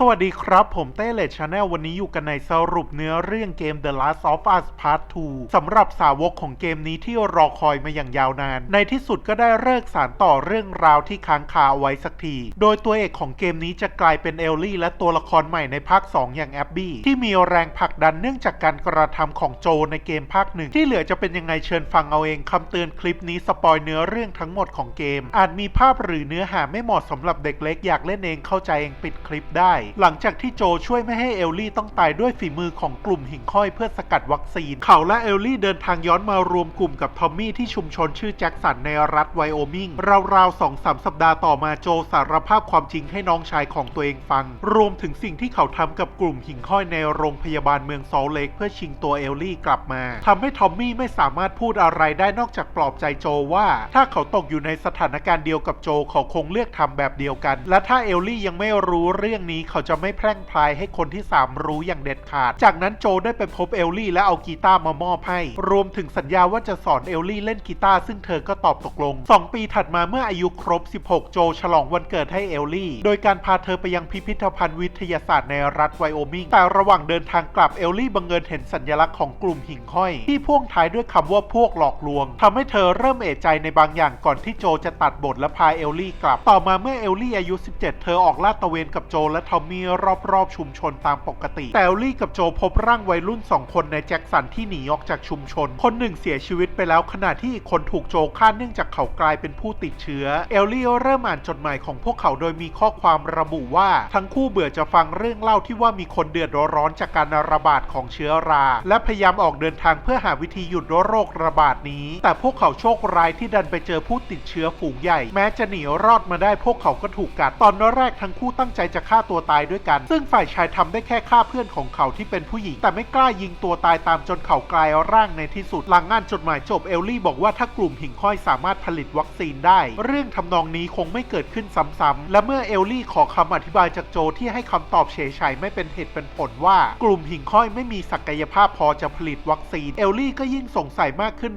สวัสดีครับผมเต้เลดชาแนลวันนี้อยู่กันในสรุปเนื้อเรื่องเกม The Last of Us Part 2 สำหรับสาวกของเกมนี้ที่รอคอยมาอย่างยาวนาน ในที่สุดก็ได้เลิกสารต่อเรื่องราวที่ค้างคาเอาไว้สักที โดยตัวเอกของเกมนี้จะกลายเป็นเอลลี่และตัวละครใหม่ในภาค 2 อย่างแอบบี้ที่มีแรงผลักดันเนื่องจากการกระทำของโจในเกมภาคหนึ่งที่เหลือจะเป็นยังไงเชิญฟังเอาเองคำเตือนคลิปนี้สปอยเนื้อเรื่องทั้งหมดของเกม อาจมีภาพหรือเนื้อหาไม่เหมาะสำหรับเด็กเล็กอยากเล่นเองเข้าใจเองปิดคลิปได้หลังจากที่โจช่วยไม่ให้เอลลี่ต้องตายด้วยฝีมือของกลุ่มหิ่งห้อยเพื่อสกัดวัคซีน เขาและเอลลี่เดินทางย้อนมารวมกลุ่มกับทอมมี่ที่ชุมชนชื่อแจ็คสันในรัฐไวโอมิงราวๆสองสามสัปดาห์ต่อมาโจสารภาพความจริงให้น้องชายของตัวเองฟัง รวมถึงสิ่งที่เขาทำกับกลุ่มหิ่งห้อยในโรงพยาบาลเมืองซอลเลกเพื่อชิงตัวเอลลี่กลับมาทำให้ทอมมี่ไม่สามารถพูดอะไรได้นอกจากปลอบใจโจว่า ถ้าเขาตกอยู่ในสถานการณ์เดียวกับโจเขาคงเลือกทำแบบเดียวกัน และถ้าเอลลี่ยังไม่รู้เรื่องนี้เขาาจะไม่แพร่งพลายให้คนที่สามรู้อย่างเด็ดขาด จากนั้นโจได้ไปพบเอลลี่และเอากีตาร์มามอบให้ รวมถึงสัญญาว่าจะสอนเอลลี่เล่นกีตาร์ซึ่งเธอก็ตอบตกลง 2 ปีถัดมาเมื่ออายุครบ 16 โจฉลองวันเกิดให้เอลลี่ โดยการพาเธอไปยังพิพิธภัณฑ์วิทยาศาสตร์ในรัฐไวโอมิง แต่ระหว่างเดินทางกลับเอลลี่บังเอิญเห็นสัญลักษณ์ของกลุ่มหิ่งห้อย ที่พ่วงท้ายด้วยคำว่าพวกหลอกลวงทำให้เธอเริ่มเอะใจในบางอย่างก่อนที่โจจะตัดบทและพาเอลลี่กลับ ต่อมาเมื่อเอลลี่อายุ 17 เธอออกลาดตระเวนกับโจและทอมมี่รอบๆชุมชนตามปกติ แต่เอลลี่กับโจพบร่างวัยรุ่นสองคนในแจ็คสันที่หนีออกจากชุมชน คนหนึ่งเสียชีวิตไปแล้วขณะที่อีกคนถูกโจฆ่าเนื่องจากเขากลายเป็นผู้ติดเชื้อ เอลลี่เริ่มอ่านจดหมายของพวกเขาโดยมีข้อความระบุว่า ทั้งคู่เบื่อจะฟังเรื่องเล่าที่ว่ามีคนเดือดร้อนจากการระบาดของเชื้อรา และพยายามออกเดินทางเพื่อหาวิธีหยุดโรคระบาดนี้ แต่พวกเขาโชคร้ายที่ดันไปเจอผู้ติดเชื้อฝูงใหญ่ แม้จะหนีรอดมาได้พวกเขาก็ถูกกัดตอนแรกทั้งคู่ตั้งใจจะฆ่าตัวตายด้วยกัน ซึ่งฝ่ายชายทำได้แค่ฆ่าเพื่อนของเขาที่เป็นผู้หญิง แต่ไม่กล้ายิงตัวตายตามจนเขากลายร่างในที่สุด หลังงานจดหมายจบเอลลี่บอกว่าถ้ากลุ่มหิ่งห้อยสามารถผลิตวัคซีนได้ เรื่องทำนองนี้คงไม่เกิดขึ้นซ้ำๆและเมื่อเอลลี่ขอคำอธิบายจากโจที่ให้คำตอบเฉยๆไม่เป็นเหตุเป็นผลว่า กลุ่มหิ่งห้อยไม่มีศักยภาพพอจะผลิตวัคซีนเอลลี่ก็ยิ่งสงสัยมากขึ้น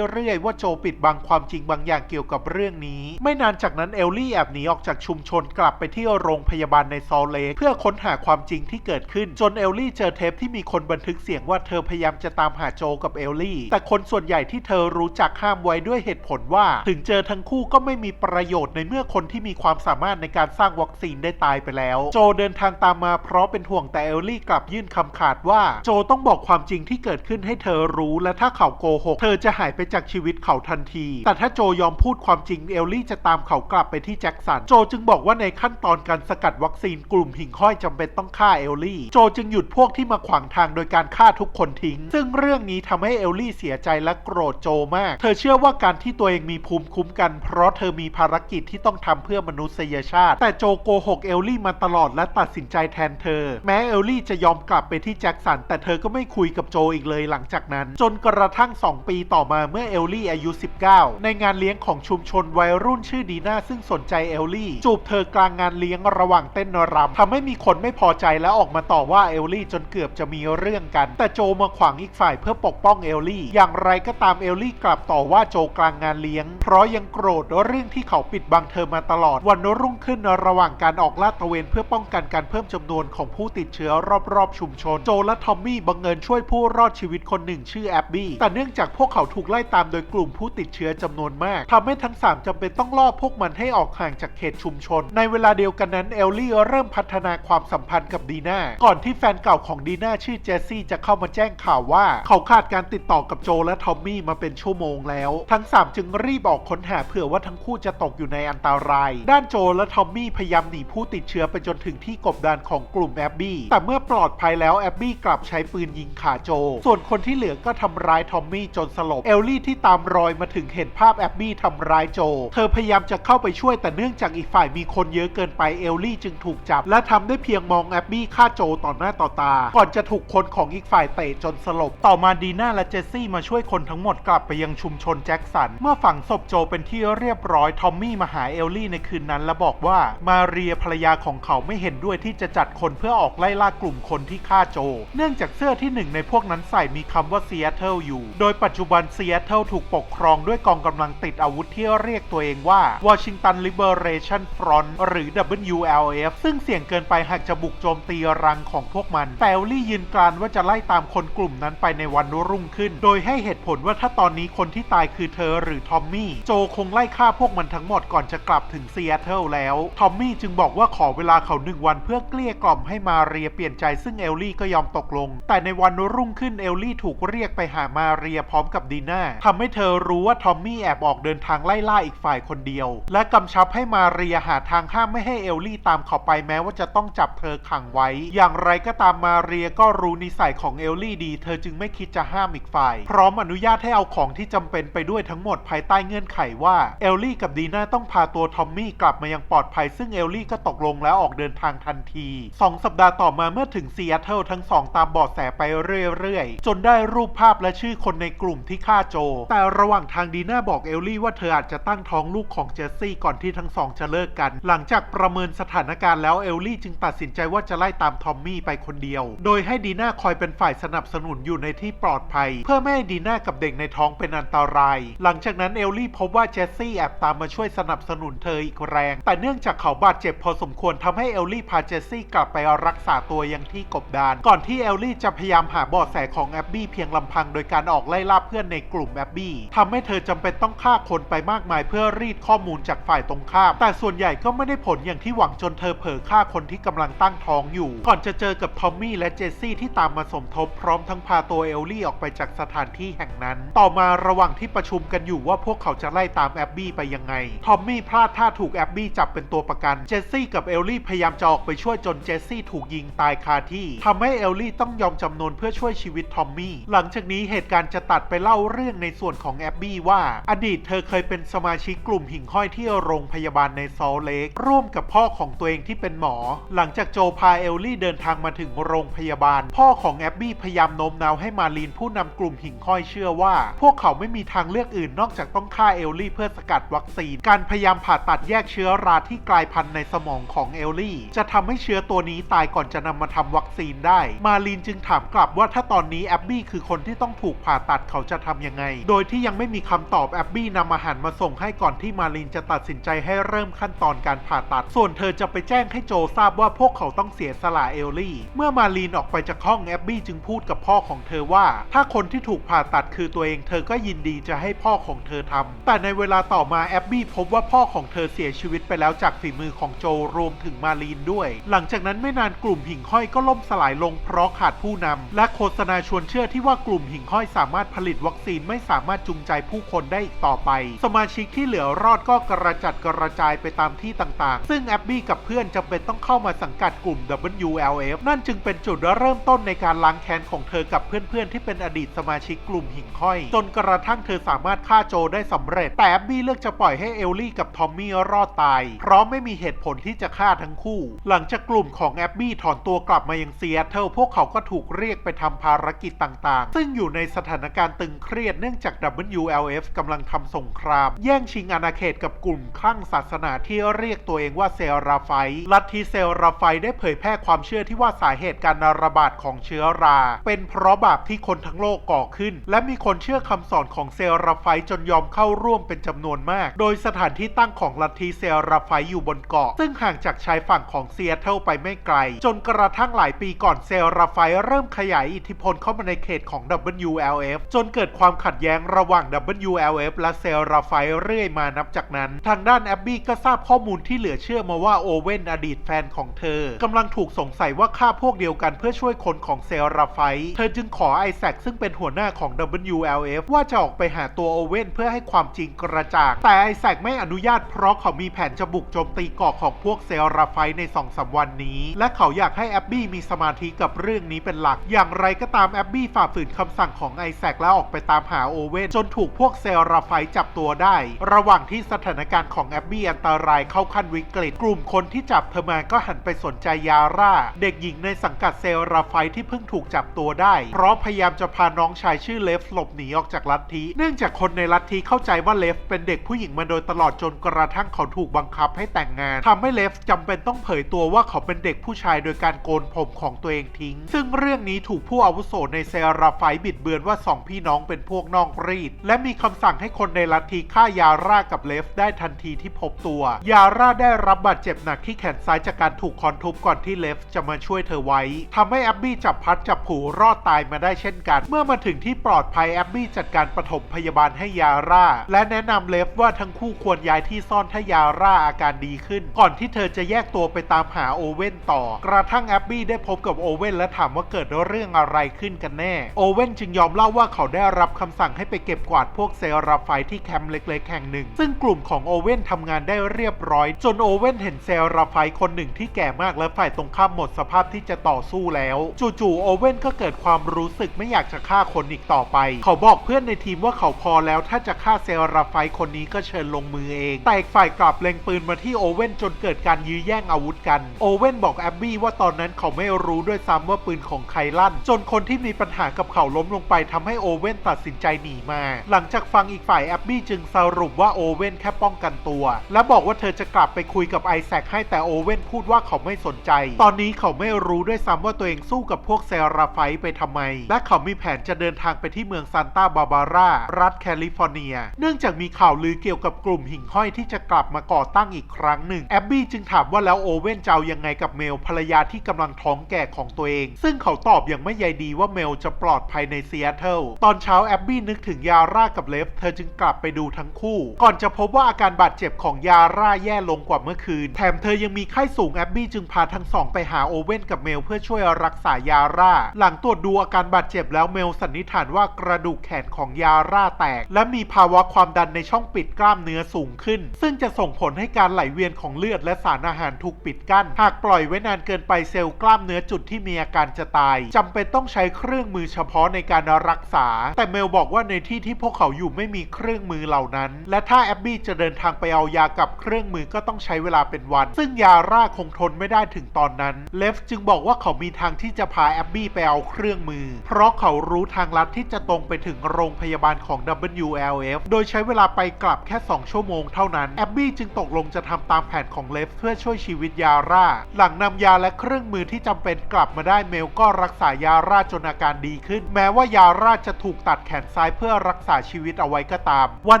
เรื่อยๆว่าโจปิดบังความจริงบางอย่างเกี่ยวกับเรื่องนี้ ไม่นานจากนั้นเอลลี่แอบหนีออกจากชุมชนกลับไปที่โรงพยาบาลในซอลเลกเพื่อค้นหาความจริงที่เกิดขึ้น จนเอลลี่เจอเทปที่มีคนบันทึกเสียงว่าเธอพยายามจะตามหาโจกับเอลลี่ แต่คนส่วนใหญ่ที่เธอรู้จักห้ามไว้ด้วยเหตุผลว่า ถึงเจอทั้งคู่ก็ไม่มีประโยชน์ในเมื่อคนที่มีความสามารถในการสร้างวัคซีนได้ตายไปแล้ว โจเดินทางตามมาเพราะเป็นห่วงแต่เอลลี่กลับยื่นคำขาดว่า โจต้องบอกความจริงที่เกิดขึ้นให้เธอรู้และถ้าเขาโกหก เธอจะหายไปจากชีวิตเขาทันที แต่ถ้าโจยอมพูดความจริงเอลลี่จะตามเขากลับไปที่แจ็คสัน โจจึงบอกว่าในขั้นตอนการสกัดวัคซีนกลุ่มหิ่งห้อยจำเป็นต้องฆ่าเอลลี่ โจจึงหยุดพวกที่มาขวางทางโดยการฆ่าทุกคนทิ้ง ซึ่งเรื่องนี้ทำให้เอลลี่เสียใจและโกรธโจมาก เธอเชื่อว่าการที่ตัวเองมีภูมิคุ้มกัน เพราะเธอมีภารกิจที่ต้องทำเพื่อมนุษยชาติ แต่โจโกหกเอลลี่มาตลอดและตัดสินใจแทนเธอ แม้เอลลี่จะยอมกลับไปที่แจ็คสัน แต่เธอก็ไม่คุยกับโจอีกเลยหลังจากนั้น จนกระทั่ง 2 ปีต่อมาเมื่อเอลลี่อายุ 19 ในงานเลี้ยงของชุมชนวัยรุ่นชื่อดีน่าซึ่งสนใจเอลลี่ จูบเธอกลางงานเลี้ยงระหว่างเต้นรำทำให้มีคนไม่พอใจและออกมาต่อว่าเอลลี่จนเกือบจะมีเรื่องกัน แต่โจมาขวางอีกฝ่ายเพื่อปกป้องเอลลี่ อย่างไรก็ตามเอลลี่กลับต่อว่าโจกลางงานเลี้ยง เพราะยังโกรธเรื่องที่เขาปิดบังเธอมาตลอด วันรุ่งขึ้นระหว่างการออกลาดตระเวนเพื่อป้องกันการเพิ่มจำนวนของผู้ติดเชื้อรอบๆ ชุมชน โจและทอมมี่บังเอิญช่วยผู้รอดชีวิตคนหนึ่งชื่อแอบบี้แต่เนื่องจากพวกเขาถูกไล่ตามโดยกลุ่มผู้ติดเชื้อจำนวนมากทำให้ทั้งสามจำเป็นต้องล่อพวกมันให้ออกห่างจากเขตชุมชน ในเวลาเดียวกันนั้นเอลลี่เริ่มพัฒนาความสัมพันธ์กับดีน่าก่อนที่แฟนเก่าของดีน่าชื่อเจสซี่จะเข้ามาแจ้งข่าวว่า เขาขาดการติดต่อกับโจและทอมมี่มาเป็นชั่วโมงแล้ว ทั้ง 3 จึงรีบออกค้นหาเผื่อว่าทั้งคู่จะตกอยู่ในอันตราย ด้านโจและทอมมี่พยายามหนีผู้ติดเชื้อไปจนถึงที่กบดานของกลุ่มแอบบี้แต่เมื่อปลอดภัยแล้วแอบบี้กลับใช้ปืนยิงขาโจ ส่วนคนที่เหลือก็ทำร้ายทอมมี่จนสลบเอลลี่ที่ตามรอยมาถึงเห็นภาพแอบบี้ทำร้ายโจ เธอพยายามจะเข้าไปช่วยแต่เนื่องจากอีกฝ่ายมีคนเยอะเกินไปเอลลี่จึงถูกจับและทำได้เพียงมองแอบบี้ฆ่าโจต่อหน้าต่อตา ก่อนจะถูกคนของอีกฝ่ายเตะจนสลบ ต่อมาดีน่าและเจสซี่มาช่วยคนทั้งหมดกลับไปยังชุมชนแจ็คสัน เมื่อฝังศพโจเป็นที่เรียบร้อย ทอมมี่มาหาเอลลี่ในคืนนั้น และบอกว่ามาเรียภรรยาของเขาไม่เห็นด้วยที่จะจัดคนเพื่อออกไล่ล่ากลุ่มคนที่ฆ่าโจ เนื่องจากเสื้อที่หนึ่งในพวกนั้นใส่มีคำว่าซีแอตเทิลอยู่ โดยปัจจุบันซีแอตเทิลถูกปกครองด้วยกองกำลังติดอาวุธที่เรียกตัวเองว่า Washington Liberation Front หรือ WLF ซึ่งเสี่ยงเกินไปหากจะบุกโจมตีรังของพวกมัน แต่เอลลี่ยืนกรานว่าจะไล่ตามคนกลุ่มนั้นไปในวันรุ่งขึ้น โดยให้เหตุผลว่าถ้าตอนนี้คนที่ตายคือเธอหรือทอมมี่ โจคงไล่ฆ่าพวกมันทั้งหมดก่อนจะกลับถึงซีแอตเทิลแล้ว ทอมมี่จึงบอกว่าขอเวลาเขาหนึ่งวันเพื่อเกลี้ยกล่อมให้มาเรียเปลี่ยนใจซึ่งเอลลี่ก็ยอมตกลง แต่ในวันรุ่งขึ้นเอลลี่ถูกเรียกไปหามาเรียพร้อมกับดีน่าทำให้เธอรู้ว่าทอมมี่แอบออกเดินทางไล่ล่าอีกฝ่ายคนเดียว และกำชับให้มาเรียหาทางห้ามไม่ให้เอลลี่ตามเขาไปแม้ว่าจะจะต้องจับเธอขังไว้ อย่างไรก็ตามมาเรียก็รู้นิสัยของเอลลี่ดี เธอจึงไม่คิดจะห้ามอีกฝ่าย พร้อมอนุญาตให้เอาของที่จำเป็นไปด้วยทั้งหมดภายใต้เงื่อนไขว่าเอลลี่กับดีน่าต้องพาตัวทอมมี่กลับมายังปลอดภัย ซึ่งเอลลี่ก็ตกลงแล้วออกเดินทางทันทีสองสัปดาห์ต่อมาเมื่อถึงซีแอตเทิลทั้งสองตามเบาะแสไปเรื่อยๆ จนได้รูปภาพและชื่อคนในกลุ่มที่ฆ่าโจ แต่ระหว่างทางดีน่าบอกเอลลี่ว่าเธออาจจะตั้งท้องลูกของเจสซี่ก่อนที่ทั้งสองจะเลิกกัน หลังจากประเมินสถานการณ์แล้วเอลลี่จึงตัดสินใจว่าจะไล่ตามทอมมี่ไปคนเดียว โดยให้ดีน่าคอยเป็นฝ่ายสนับสนุนอยู่ในที่ปลอดภัย เพื่อไม่ให้ดีน่ากับเด็กในท้องเป็นอันตราย หลังจากนั้นเอลลี่พบว่าเจสซี่แอบตามมาช่วยสนับสนุนเธออีกแรง แต่เนื่องจากเขาบาดเจ็บพอสมควรทำให้เอลลี่พาเจสซี่กลับไปรักษาตัวยังที่กบดาน ก่อนที่เอลลี่จะพยายามหาเบาะแสของแอบบี้เพียงลำพังโดยการออกไล่ล่าเพื่อนในกลุ่มแอบบี้ทำให้เธอจำเป็นต้องฆ่าคนไปมากมายเพื่อรีดข้อมูลจากฝ่ายตรงข้าม แต่ส่วนใหญ่ก็ไม่ได้ผลอย่างที่หวังจนเธอเผลอฆ่าคนที่กำลังตั้งท้องอยู่ ก่อนจะเจอกับทอมมี่และเจสซี่ที่ตามมาสมทบพร้อมทั้งพาตัวเอลลี่ออกไปจากสถานที่แห่งนั้น ต่อมาระหว่างที่ประชุมกันอยู่ว่าพวกเขาจะไล่ตามแอบบี้ไปยังไง ทอมมี่พลาดท่าถูกแอบบี้จับเป็นตัวประกัน เจสซี่กับเอลลี่พยายามจะออกไปช่วยจนเจสซี่ถูกยิงตายคาที่ทำให้เอลลี่ต้องยอมจำนนเพื่อช่วยชีวิตทอมมี่ หลังจากนี้เหตุการณ์จะตัดไปเล่าเรื่องในส่วนของแอบบี้ว่า อดีตเธอเคยเป็นสมาชิกกลุ่มหิ่งห้อยที่โรงพยาบาลในซอลเลกร่วมกับพ่อของตัวเองที่เป็นหมอหลังจากโจพาเอลลี่เดินทางมาถึงโรงพยาบาล พ่อของแอบบี้พยายามโน้มน้าวให้มาลีนผู้นำกลุ่มหิ่งห้อยเชื่อว่า พวกเขาไม่มีทางเลือกอื่นนอกจากต้องฆ่าเอลลี่เพื่อสกัดวัคซีน การพยายามผ่าตัดแยกเชื้อราที่กลายพันธุ์ในสมองของเอลลี่ จะทำให้เชื้อตัวนี้ตายก่อนจะนำมาทำวัคซีนได้ มาลีนจึงถามกลับว่าถ้าตอนนี้แอบบี้คือคนที่ต้องถูกผ่าตัดเขาจะทำยังไง โดยที่ยังไม่มีคำตอบแอบบี้นำอาหารมาส่งให้ก่อนที่มาลีนจะตัดสินใจให้เริ่มขั้นตอนการผ่าตัด ส่วนเธอจะไปแจ้งให้โจทราบว่าพวกเขาต้องเสียสละเอลลี่ เมื่อมาลีนออกไปจากห้องแอบบี้จึงพูดกับพ่อของเธอว่า ถ้าคนที่ถูกผ่าตัดคือตัวเองเธอก็ยินดีจะให้พ่อของเธอทำแต่ในเวลาต่อมาแอบบี้พบว่าพ่อของเธอเสียชีวิตไปแล้วจากฝีมือของโจรวมถึงมาลีนด้วย หลังจากนั้นไม่นานกลุ่มหิ่งห้อยก็ล่มสลายลงเพราะขาดผู้นำและโฆษณาชวนเชื่อที่ว่ากลุ่มหิ่งห้อยสามารถผลิตวัคซีนไม่สามารถจูงใจผู้คนได้อีกต่อไป สมาชิกที่เหลือรอดก็กระจัดกระจายไปตามที่ต่างๆ ซึ่งแอบบี้กับเพื่อนจำเป็นต้องเข้าข้ามาสังกัดกลุ่ม WLF นั่นจึงเป็นจุดเริ่มต้นในการล้างแค้นของเธอกับเพื่อนๆ ที่เป็นอดีตสมาชิกกลุ่มหิ่งห้อย จนกระทั่งเธอสามารถฆ่าโจได้สำเร็จ แต่บี้เลือกจะปล่อยให้เอลลี่กับทอมมี่รอดตาย เพราะไม่มีเหตุผลที่จะฆ่าทั้งคู่ หลังจากกลุ่มของแอบบี้ถอนตัวกลับมายังเซีแอตเทิลพวกเขาก็ถูกเรียกไปทำภารกิจต่างๆ ซึ่งอยู่ในสถานการณ์ตึงเครียดเนื่องจาก WLF กำลังทำสงคราม แย่งชิงอาณาเขตกับกลุ่มคลั่งศาสนาที่เรียกตัวเองว่าเซราไฟลัทธิเซราไฟได้เผยแพร่ความเชื่อที่ว่าสาเหตุการระบาดของเชื้อรา เป็นเพราะบาปที่คนทั้งโลกก่อขึ้น และมีคนเชื่อคำสอนของเซลราไฟจนยอมเข้าร่วมเป็นจำนวนมาก โดยสถานที่ตั้งของลัทธิเซลราไฟอยู่บนเกาะ ซึ่งห่างจากชายฝั่งของเซีแอตเทิลไปไม่ไกล จนกระทั่งหลายปีก่อนเซลราไฟเริ่มขยายอิทธิพลเข้ามาในเขตของ WLF จนเกิดความขัดแย้งระหว่าง WLF และเซลราไฟเรื่อยมานับจากนั้น ทางด้านแอบบี้ก็ทราบข้อมูลที่เหลือเชื่อมาว่าโอเว่นอดีตแฟนของเธอกำลังถูกสงสัยว่าฆ่าพวกเดียวกันเพื่อช่วยคนของเซราไฟ เธอจึงขอไอแซคซึ่งเป็นหัวหน้าของ WLF ว่าจะออกไปหาตัวโอเว่นเพื่อให้ความจริงกระจ่าง แต่ไอแซคไม่อนุญาตเพราะเขามีแผนจะบุกโจมตีเกาะของพวกเซราไฟใน2องสาวันนี้ และเขาอยากให้แอบบี้มีสมาธิกับเรื่องนี้เป็นหลัก อย่างไรก็ตามแอบบี้ฝ่าฝืนคำสั่งของไอแซคแล้วออกไปตามหาโอเว่นจนถูกพวกเซราไฟจับตัวได้ ระหว่างที่สถานการณ์ของแอบบี้อันตรายเข้าขั้นวิกฤต กลุ่มคนที่จับเธอมาก็หันไปสนใจยาร่า เด็กหญิงในสังกัดเซราไฟต์ที่เพิ่งถูกจับตัวได้เพราะพยายามจะพาน้องชายชื่อเลฟหลบหนีออกจากลัทธิ เนื่องจากคนในลัทธิเข้าใจว่าเลฟเป็นเด็กผู้หญิงมาโดยตลอดจนกระทั่งเขาถูกบังคับให้แต่งงานทำให้เลฟจำเป็นต้องเผยตัวว่าเขาเป็นเด็กผู้ชายโดยการโกนผมของตัวเองทิ้ง ซึ่งเรื่องนี้ถูกผู้อาวุโสในเซราไฟต์บิดเบือนว่าสองพี่น้องเป็นพวกนอกรีด และมีคำสั่งให้คนในลัทธิฆ่ายาร่ากับเลฟได้ทันทีที่พบตัว ยาร่าได้รับบาดเจ็บหนักที่แขนซ้ายจากการถูกคอนทุบก่อนที่เลฟจะมาช่วยเธอไว้ทำให้แอบบี้จับพัดจับผูรอดตายมาได้เช่นกัน เมื่อมาถึงที่ปลอดภัยแอบบี้จัดการปฐมพยาบาลให้ยาร่า และแนะนำเลฟว่าทั้งคู่ควรย้ายที่ซ่อนถ้ายาร่าอาการดีขึ้น ก่อนที่เธอจะแยกตัวไปตามหาโอเว่นต่อ กระทั่งแอบบี้ได้พบกับโอเว่นและถามว่าเกิดเรื่องอะไรขึ้นกันแน่ โอเว่นจึงยอมเล่าว่าเขาได้รับคำสั่งให้ไปเก็บกวาดพวกเซลราไฟที่แคมป์เล็ก ๆ แห่งหนึ่ง ซึ่งกลุ่มของโอเว่นทำงานได้เรียบร้อย จนโอเว่นเห็นเซลราไฟคนหนึ่งที่แก่มากและฝ่ายตรงข้ามหมดสภาพที่จะต่อสู้แล้ว จู่ๆโอเว่นก็เกิดความรู้สึกไม่อยากจะฆ่าคนอีกต่อไป เขาบอกเพื่อนในทีมว่าเขาพอแล้วถ้าจะฆ่าเซราไฟคนนี้ก็เชิญลงมือเอง แต่อีกฝ่ายกลับเล็งปืนมาที่โอเว่นจนเกิดการยื้อแย่งอาวุธกัน โอเว่นบอกแอบบี้ว่าตอนนั้นเขาไม่รู้ด้วยซ้ำว่าปืนของใครลั่น จนคนที่มีปัญหากับเขาล้มลงไปทำให้โอเว่นตัดสินใจหนีมา หลังจากฟังอีกฝ่ายแอบบี้จึงสรุปว่าโอเว่นแค่ป้องกันตัว และบอกว่าเธอจะกลับไปคุยกับไอแซคให้แต่โอเว่นพูดว่าเขาไม่สนใจ ตอนนี้เขาไม่รู้ด้วยซ้ำว่าตัวเองสู้กับพวกเซราไฟไปทำไม และเขามีแผนจะเดินทางไปที่เมืองซานตาบาบารารัฐแคลิฟอร์เนีย เนื่องจากมีข่าวลือเกี่ยวกับกลุ่มหิ่งห้อยที่จะกลับมาก่อตั้งอีกครั้งหนึ่ง แอบบี้จึงถามว่าแล้วโอเว่นจะเอายังไงกับเมลภรรยาที่กำลังท้องแก่ของตัวเอง ซึ่งเขาตอบอย่างไม่ใยดีว่าเมลจะปลอดภัยในซีแอตเทิล ตอนเช้าแอบบี้นึกถึงยาร่ากับเลฟ เธอจึงกลับไปดูทั้งคู่ ก่อนจะพบว่าอาการบาดเจ็บของยาร่าแย่ลงกว่าเมื่อคืน แถมเธอยังมีไข้สูงแอบบี้จึงพาทั้งสองไปหาโอเว่นกับเมลเพื่อช่วยรักษายาร่า หลังตรวจดูอาการบาดเจ็บแล้วเมลสันนิษฐานว่ากระดูกแขนของยาร่าแตก และมีภาวะความดันในช่องปิดกล้ามเนื้อสูงขึ้น ซึ่งจะส่งผลให้การไหลเวียนของเลือดและสารอาหารถูกปิดกั้น หากปล่อยไว้นานเกินไปเซลล์กล้ามเนื้อจุดที่มีอาการจะตายจำเป็นต้องใช้เครื่องมือเฉพาะในการรักษา แต่เมลบอกว่าในที่ที่พวกเขาอยู่ไม่มีเครื่องมือเหล่านั้น และถ้าแอบบี้จะเดินทางไปเอายากับเครื่องมือก็ต้องใช้เวลาเป็นวัน ซึ่งยาร่าคงทนไม่ได้ถึงตอนนั้น เลฟจึงบอกว่าเขามีทางที่จะพาแอบบี้ไปเอาเครื่องมือ เพราะเขารู้ทางลัดที่จะตรงไปถึงโรงพยาบาลของ WLF โดยใช้เวลาไปกลับแค่ 2 ชั่วโมงเท่านั้น แอบบี้จึงตกลงจะทำตามแผนของเลฟเพื่อช่วยชีวิตยาร่า หลังนำยาและเครื่องมือที่จำเป็นกลับมาได้เมลก็รักษายาร่าจนอาการดีขึ้น แม้ว่ายาร่าจะถูกตัดแขนซ้ายเพื่อรักษาชีวิตเอาไว้ก็ตาม วัน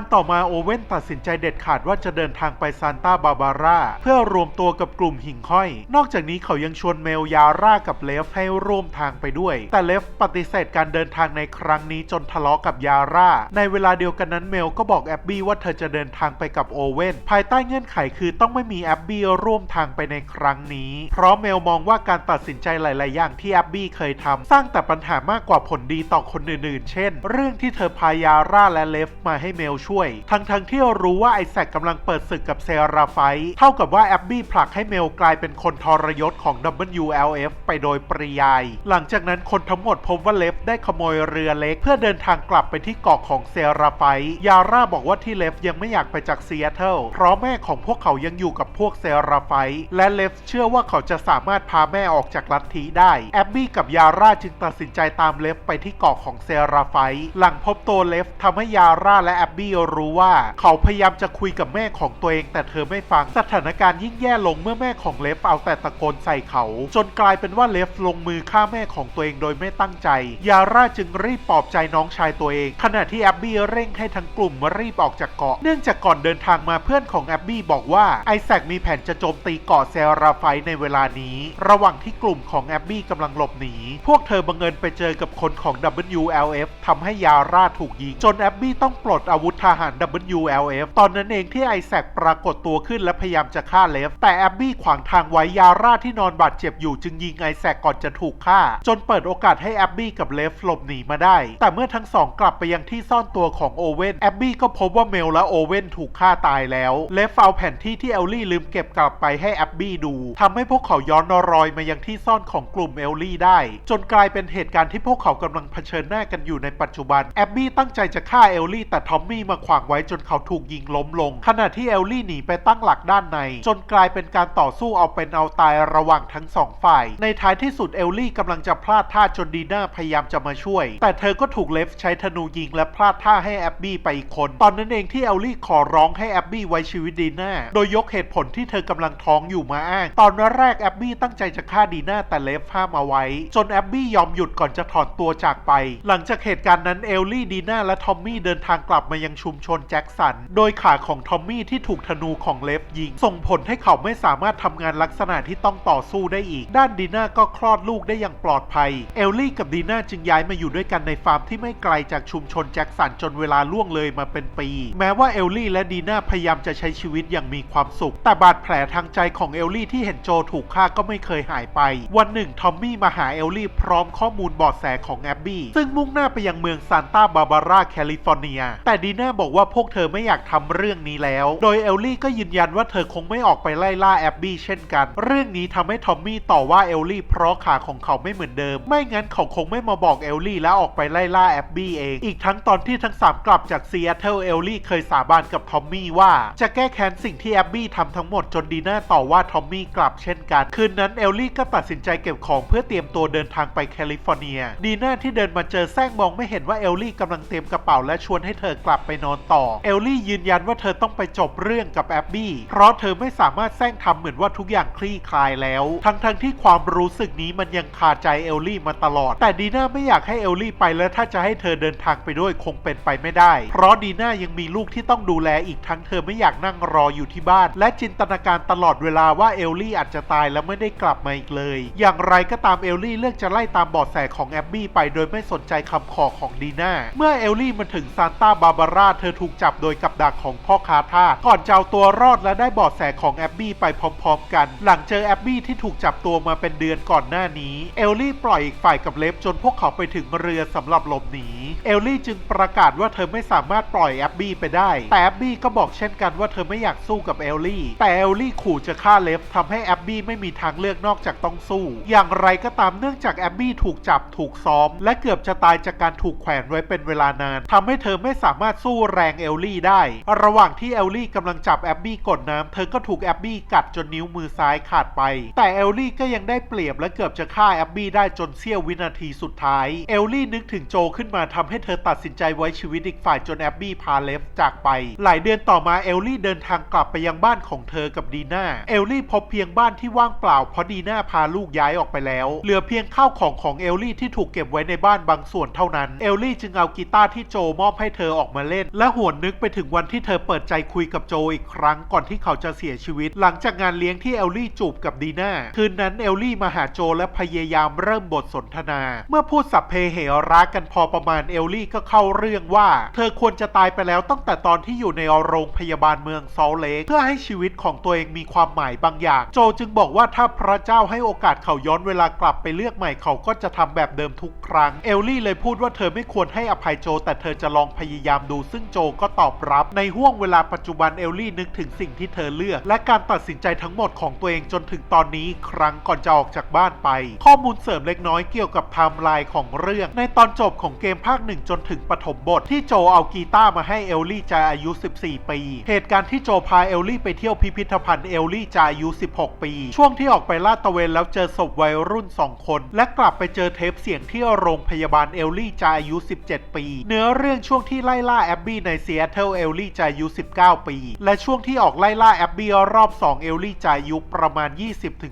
ต่อมาโอเว่นตัดสินใจเด็ดขาดว่าจะเดินทางไปซานตาบาบาร่าเพื่อรวมตัวกับกลุ่มหิ่งห้อย นอกจากนี้เขายังชวนเมลยาร่ากับเลฟให้ร่วมทางไปด้วย แต่เลฟปฏิเสธการเดินทางในครั้งนี้จนทะเลาะกับยาร่า ในเวลาเดียวกันนั้นเมลก็บอกแอบบี้ว่าเธอจะเดินทางไปกับโอเว่นภายใต้เงื่อนไขคือต้องไม่มีแอบบี้ร่วมทางไปในครั้งนี้ เพราะเมลมองว่าการตัดสินใจหลาย ๆ อย่างที่แอบบี้เคยทำสร้างแต่ปัญหามากกว่าผลดีต่อคนอื่น ๆ เช่น เรื่องที่เธอพายาร่าและเลฟมาให้เมลช่วย ทั้ง ๆ ที่รู้ว่าไอแซคกำลังเปิดศึกกับเซราไฟต์เท่ากับว่าแอบบี้ผลักให้เมลกลายเป็นคนทรยศของ WLF ไปโดยปริยาย หลังจากนั้นคนทั้งหมดพบว่าเลฟได้ขโมยเรือเล็ก เพื่อเดินทางกลับไปที่เกาะของเซราไฟ ยาร่าบอกว่าที่เลฟยังไม่อยากไปจากซีแอตเทิลเพราะแม่ของพวกเขายังอยู่กับพวกเซราไฟ และเลฟเชื่อว่าเขาจะสามารถพาแม่ออกจากลัทธิได้ แอบบี้กับยาร่าจึงตัดสินใจตามเลฟไปที่เกาะของเซราไฟ หลังพบตัวเลฟทำให้ยาร่าและแอบบี้รู้ว่า เขาพยายามจะคุยกับแม่ของตัวเองแต่เธอไม่ฟัง สถานการณ์ยิ่งแย่ลงเมื่อแม่ของเลฟเอาแต่ตะโกนใส่เขา จนกลายเป็นว่าเลฟลงมือฆ่าแม่ของตัวเองโดยไม่ตั้งใจ ยาร่าจึงรีบปลอบใจน้องชายตัวเอง ขณะที่แอบบี้เร่งให้ทั้งกลุ่มรีบออกจากเกาะ เนื่องจากก่อนเดินทางมาเพื่อนของแอบบี้บอกว่าไอแซคมีแผนจะโจมตีเกาะเซราไฟในเวลานี้ ระหว่างที่กลุ่มของแอบบี้กำลังหลบหนี พวกเธอบังเอิญไปเจอกับคนของ WLF ทำให้ยาร่าถูกยิง จนแอบบี้ต้องปลดอาวุธทหาร WLF ตอนนั้นเองที่ไอแซคปรากฏตัวขึ้นและพยายามจะฆ่าเลฟ แต่แอบบี้ขวางทางไว้ยาร่าที่นอนบาดเจ็บอยู่จึงยิงไอแซคก่อนจะถูกฆ่า จนเปิดโอกาสให้แอบบี้กับเลฟหลบหนีมาได้ แต่เมื่อทั้งสองกลับไปยังที่ซ่อนตัวของโอเว่นแอบบี้ก็พบว่าเมลและโอเว่นถูกฆ่าตายแล้ว เลฟเอาแผนที่ที่เอลลี่ลืมเก็บกลับไปให้แอบบี้ดูทำให้พวกเขาย้อนรอยมายังที่ซ่อนของกลุ่มเอลลี่ได้ จนกลายเป็นเหตุการณ์ที่พวกเขากำลังเผชิญหน้ากันอยู่ในปัจจุบันแอบบี้ตั้งใจจะฆ่าเอลลี่แต่ทอมมี่มาขวางไว้จนเขาถูกยิงล้มลง ขณะที่เอลลี่หนีไปตั้งหลักด้านใน จนกลายเป็นการต่อสู้เอาเป็นเอาตายระหว่างทั้งสองฝ่าย ในท้ายที่สุดเอลลี่กำลังจะพลาดท่าจนดีน่าพยายามจะมาช่วย แต่เธอก็ถูกเลฟใช้ธนูยิงและพลาดท่าให้แอบบี้ไปอีกคน ตอนนั้นเองที่เอลลี่ขอร้องให้แอบบี้ไว้ชีวิตดีน่า โดยยกเหตุผลที่เธอกำลังท้องอยู่มาอ้าง ตอนแรกแอบบี้ตั้งใจจะฆ่าดีน่าแต่เลฟห้ามเอาไว้ จนแอบบี้ยอมหยุดก่อนจะถอนตัวจากไป หลังจากเหตุการณ์นั้นเอลลี่ดีน่าและทอมมี่เดินทางกลับมายังชุมชนแจ็คสัน โดยขาของทอมมี่ที่ถูกธนูของเลฟยิง ส่งผลให้เขาไม่สามารถทำำงานลักษณะที่ต้องต่อสู้ได้อีก ด้านดีน่าก็คลอดลูกได้อย่างปลอดภัย เอลลี่กับดีน่าจึงย้ายมาอยู่ด้วยกันในฟาร์มที่ไม่ไกลจากชุมชนแจ็คสันจนเวลาล่วงเลยมาเป็นปี แม้ว่าเอลลี่และดีน่าพยายามจะใช้ชีวิตอย่างมีความสุข แต่บาดแผลทางใจของเอลลี่ที่เห็นโจถูกฆ่าก็ไม่เคยหายไป วันหนึ่งทอมมี่มาหาเอลลี่พร้อมข้อมูลเบาะแสของแอบบี้ซึ่งมุ่งหน้าไปยังเมืองซานตาบาบาร่าแคลิฟอร์เนีย แต่ดีน่าบอกว่าพวกเธอไม่อยากทำเรื่องนี้แล้ว โดยเอลลี่ก็ยืนยันว่าเธอคงไม่ออกไปไล่ล่าแอบบี้เช่นกัน เรื่องนี้ทำให้ทอมมี่ต่อว่าเอลลี่เพราะขาของเขาไม่เหมือนเดิม ไม่งั้นเขาคงไม่มาบอกเอลลี่แล้วออกไปไล่ล่าแอบบี้เอง อีกทั้งตอนที่ทั้งสามกลับจากซีแอตเทิลเอลลี่เคยสาบานกับทอมมี่ว่า จะแก้แค้นสิ่งที่แอบบี้ทำทั้งหมดจนดีน่าต่อว่าทอมมี่กลับเช่นกัน คืนนั้นเอลลี่ก็ตัดสินใจเก็บของเพื่อเตรียมตัวเดินทางไปแคลิฟอร์เนีย ดีน่าที่เดินมาเจอแซงมองไม่เห็นว่าเอลลี่กำลังเตรียมกระเป๋าและชวนให้เธอกลับไปนอนต่อ เอลลี่ยืนยันว่าเธอต้องไปจบเรื่องกับแอบบี้ เพราะเธอไม่สามารถแซงทำเหมือนว่าทุกอย่างคลี่คลายแล้ว ทั้งๆที่ความรู้สึกนี้มันยังคาใจเอลลี่มาตลอด แต่ดีน่าไม่อยากให้เอลลี่ไปและถ้าจะให้เธอเดินทางไปด้วยคงเป็นไปไม่ได้ เพราะดีน่ายังมีลูกที่ต้องดูแลอีกทั้งเธอไม่อยากนั่งรออยู่ที่บ้าน และจินตนาการตลอดเวลาว่าเอลลี่อาจจะตายแล้วไม่ได้กลับมาอีกเลย อย่างไรก็ตามเอลลี่เลือกจะไล่ตามเบาะแสของแอบบี้ไปโดยไม่สนใจคำขอของดีน่าเมื่อเอลลี่มาถึงซานตาบาบาร่าเธอถูกจับโดยกับดักของพ่อค้าทาสก่อนจะเอาตัวรอดและได้เบาะแสของแอบบี้ไปพร้อมๆกัน หลังเจอแอบบี้ที่ถูกจับตัวมาเป็นเดือนก่อนหน้านี้ เอลลี่ปล่อยอีกฝ่ายกับเล็บจนพวกเขาไปถึงเรือสำหรับหลบหนี เอลลี่จึงประกาศว่าเธอไม่สามารถปล่อยแอบบี้ไปได้ แต่แอบบี้ก็บอกเช่นกันว่าเธอไม่อยากสู้กับเอลลี่ แต่เอลลี่ขู่จะฆ่าเล็บทำให้แอบบี้ไม่มีทางเลือกนอกจากต้องสู้ อย่างไรก็ตามเนื่องจากแอบบี้ถูกจับถูกซ้อม และเกือบจะตายจากการถูกแขวนไว้เป็นเวลานานทำให้เธอไม่สามารถสู้แรงเอลลี่ได้ ระหว่างที่เอลลี่กำลังจับแอบบี้กดน้ำเธอก็ถูกแอบบี้กัดจนนิ้วมือซ้ายขาดไป แต่เอลลี่ก็ยังได้เปรียบและเกือบจะฆ่าแอบบี้ได้จนเสี้ยววินาทีสุดท้าย เอลลี่นึกถึงโจขึ้นมาทำให้เธอตัดสินใจไว้ชีวิตอีกฝ่ายจนแอบบี้พาเลฟจากไป หลายเดือนต่อมาเอลลี่เดินทางกลับไปยังบ้านของเธอกับดีน่า เอลลี่พบเพียงบ้านที่ว่างเปล่าเพราะดีน่าพาลูกย้ายออกไปแล้ว เหลือเพียงข้าวของของเอลลี่ที่ถูกเก็บไว้ในบ้านบางส่วนเท่านั้น เอลลี่จึงเอากีตาร์ที่โจมอบให้เธอออกมาเล่น และหวนนึกไปถึงวันที่เธอเปิดใจคุยกับโจอีกครั้งก่อนที่เขาจะเสียชีวิต หลังจากงานเลี้ยงที่เอลลี่จูบกับดีน่า คืนนั้นเอลลี่มาหาโจและพยายามเริ่มบทสนทนา เมื่อพูดสัพเพเหระกันพอประมาณเอลลี่ก็เข้าเรื่องว่า เธอควรจะตายไปแล้วตั้งแต่ตอนที่อยู่ในโรงพยาบาลเมืองซอลเลกเพื่อให้ชีวิตของตัวเองมีความหมายบางอย่าง โจจึงบอกว่าถ้าพระเจ้าให้โอกาสเขาย้อนเวลากลับไปเลือกใหม่เขาก็จะทำแบบเดิมทุกครั้งเอลลี่เลยพูดว่าเธอไม่ควรให้อภัยโจ แต่เธอจะลองพยายามดูซึ่งโจก็ตอบรับ ในห่วงเวลาปัจจุบันเอลลี่นึกถึงสิ่งที่เธอเลือก และการตัดสินใจทั้งหมดของตัวเองจนถึงตอนนี้ครั้งก่อนจะออกจากบ้านไป ข้อมูลเสริมเล็กน้อยเกี่ยวกับไทม์ไลน์ของเรื่อง ในตอนจบของเกมภาคหนึ่งจนถึงปฐมบท ที่โจเอากีตาร์มาให้เอลลี่จะอายุ 14 ปี เหตุการณ์ที่โจพาเอลลี่ไปเที่ยวพิพิธภัณฑ์เอลลี่จะอายุ 16 ปี ช่วงที่ออกไปลาดตระเวนแล้วเจอศพวัยรุ่น 2 คน และกลับไปเจอเทปเสียงที่โรงพยาบาลเอลลี่จะอายุ 17 ปี เนื้อเรื่องช่วงที่ไล่ล่าแอบบี้ในซีแอตเทิลเอลลี่จะอายุ 19 ปี และช่วงที่ออกไล่ล่าแอบบี้รอบ 2 เอลลี่จะอายุประมาณ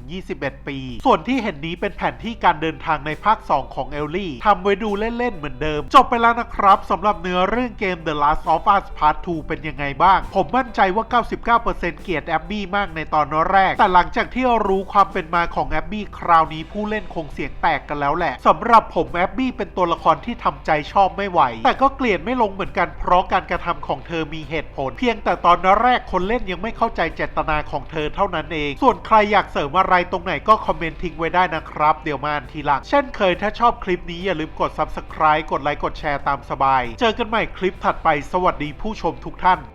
20-21 ปี ส่วนที่เห็นนี้เป็นแผนที่การเดินทางในภาค 2 ของเอลลี่ทำไว้ดูเล่นๆเหมือนเดิม จบไปแล้วนะครับสำหรับเนื้อเรื่องเกม The Last of Us Part 2 เป็นยังไงบ้าง ผมมั่นใจว่า 99%เกลียดแอบบี้มากในตอนแรก แต่หลังจากที่รู้ความเป็นมาของแอบบี้คราวนี้ผู้เล่นคงเสียงแตกกันแล้วแหละสำหรับผมแอบบี้เป็นตัวละครที่ทำใจชอบไม่ไหว แต่ก็เกลียดไม่ลงเหมือนกันเพราะการกระทำของเธอมีเหตุผล เพียงแต่ตอนแรกคนเล่นยังไม่เข้าใจเจตนาของเธอเท่านั้นเอง ส่วนใครอยากเสริมอะไรตรงไหนก็คอมเมนต์ทิ้งไว้ได้นะครับ เดี๋ยวมาอ่านทีหลัง เช่นเคยถ้าชอบคลิปนี้อย่าลืมกด subscribe กดไลค์กดแชร์ตามสบาย เจอกันใหม่คลิปถัดไปสวัสดีผู้ชมทุกท่าน